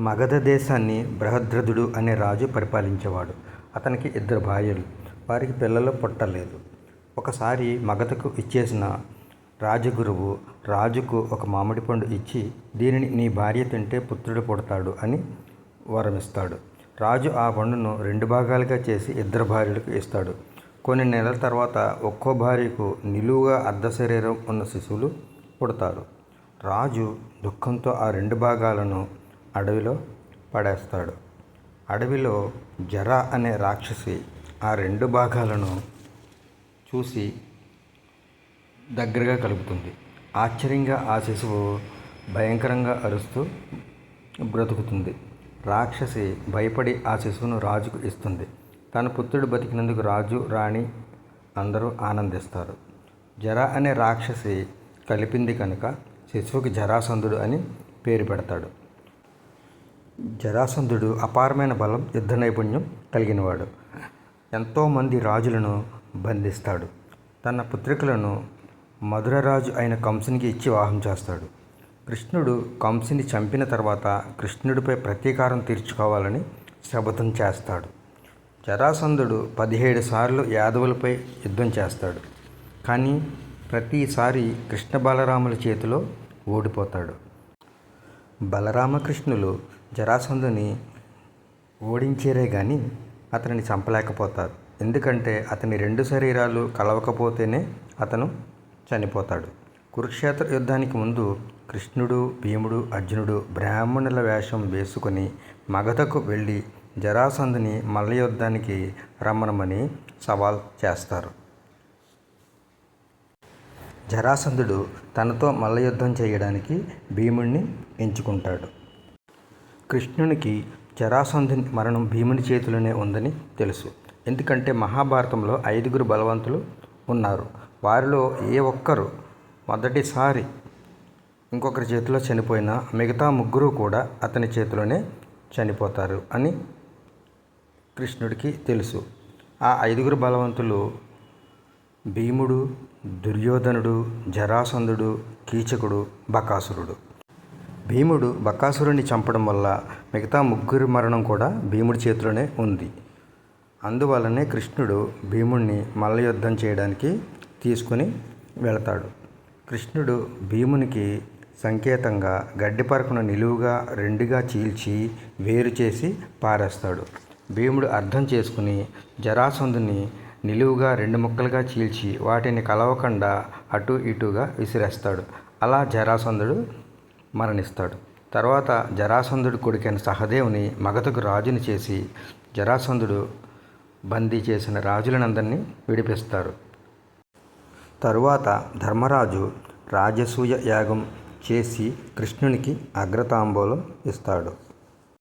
మగధ దేశాన్ని బృహద్రథుడు అనే రాజు పరిపాలించేవాడు. అతనికి ఇద్దరు భార్యలు. వారికి పిల్లలు పుట్టలేదు ఒకసారి మగధకు ఇచ్చేసిన రాజగురువు రాజుకు ఒక మామిడి పండు ఇచ్చి దీనిని నీ భార్య తింటే పుత్రుడు పుడతాడు అని వరమిస్తాడు. రాజు ఆ పండును రెండు భాగాలుగా చేసి ఇద్దరు భార్యలకు ఇస్తాడు. కొన్ని నెలల తర్వాత ఒక్కో భార్యకు నిలువుగా అర్ధ శరీరం ఉన్న శిశువులు పుడతారు. రాజు దుఃఖంతో ఆ రెండు భాగాలను అడవిలో పడేస్తాడు. అడవిలో జర అనే రాక్షసి ఆ రెండు భాగాలను చూసి దగ్గరగా కలుపుతుంది. ఆశ్చర్యంగా ఆ శిశువు భయంకరంగా అరుస్తూ బ్రతుకుతుంది. రాక్షసి భయపడి ఆ శిశువును రాజుకు ఇస్తుంది. తన పుత్రుడు బతికినందుకు రాజు రాణి అందరూ ఆనందిస్తారు. జర అనే రాక్షసి కలిపింది కనుక శిశువుకి జరాసంధుడు అని పేరు పెడతాడు. జరాసంధుడు అపారమైన బలం యుద్ధ నైపుణ్యం కలిగినవాడు. ఎంతోమంది రాజులను బంధిస్తాడు. తన పుత్రికలను మధురరాజు అయిన కంసునికి ఇచ్చి వివాహం చేస్తాడు. కృష్ణుడు కంసుని చంపిన తర్వాత కృష్ణుడిపై ప్రతీకారం తీర్చుకోవాలని శపథం చేస్తాడు. జరాసంధుడు పదిహేడు సార్లు యాదవులపై యుద్ధం చేస్తాడు. కానీ ప్రతిసారి కృష్ణ బలరాముల చేతిలో ఓడిపోతాడు. బలరామకృష్ణులు జరాసంధుని ఓడించేరే కానీ అతనిని చంపలేకపోతారు ఎందుకంటే అతని రెండు శరీరాలు కలవకపోతేనే అతను చనిపోతాడు. కురుక్షేత్ర యుద్ధానికి ముందు కృష్ణుడు భీముడు అర్జునుడు బ్రాహ్మణుల వేషం వేసుకొని మగధకు వెళ్ళి జరాసంధుని మల్ల యుద్ధానికి రమ్మనమని సవాల్ చేస్తారు. జరాసంధుడు తనతో మల్ల యుద్ధం చేయడానికి భీముణ్ణి ఎంచుకుంటాడు. కృష్ణునికి జరాసంధుని మరణం భీముని చేతిలోనే ఉందని తెలుసు. ఎందుకంటే మహాభారతంలో ఐదుగురు బలవంతులు ఉన్నారు. వారిలో ఏ ఒక్కరు మొదటిసారి ఇంకొకరి చేతిలో చనిపోయినా మిగతా ముగ్గురు కూడా అతని చేతిలోనే చనిపోతారు అని కృష్ణుడికి తెలుసు. ఆ ఐదుగురు బలవంతులు భీముడు దుర్యోధనుడు జరాసంధుడు కీచకుడు బకాసురుడు. భీముడు బకాసురుణ్ణి చంపడం వల్ల మిగతా ముగ్గురి మరణం కూడా భీముడి చేతిలోనే ఉంది. అందువల్లనే కృష్ణుడు భీముణ్ణి మల్ల యుద్ధం చేయడానికి తీసుకుని వెళతాడు. కృష్ణుడు భీమునికి సంకేతంగా గడ్డిపరకును నిలువుగా రెండుగా చీల్చి వేరు చేసి పారేస్తాడు. భీముడు అర్థం చేసుకుని జరాసంధుని నిలువుగా రెండు ముక్కలుగా చీల్చి వాటిని కలవకుండా అటు ఇటుగా విసిరేస్తాడు. అలా జరాసంధుడు మరణిస్తాడు. తర్వాత జరాసంధుడు కొడుకైన సహదేవుని మగధకు రాజుని చేసి జరాసంధుడు బందీ చేసిన రాజులనందరినీ విడిపిస్తారు. తరువాత ధర్మరాజు రాజసూయ యాగం చేసి కృష్ణునికి అగ్రతాంబూలం ఇస్తాడు.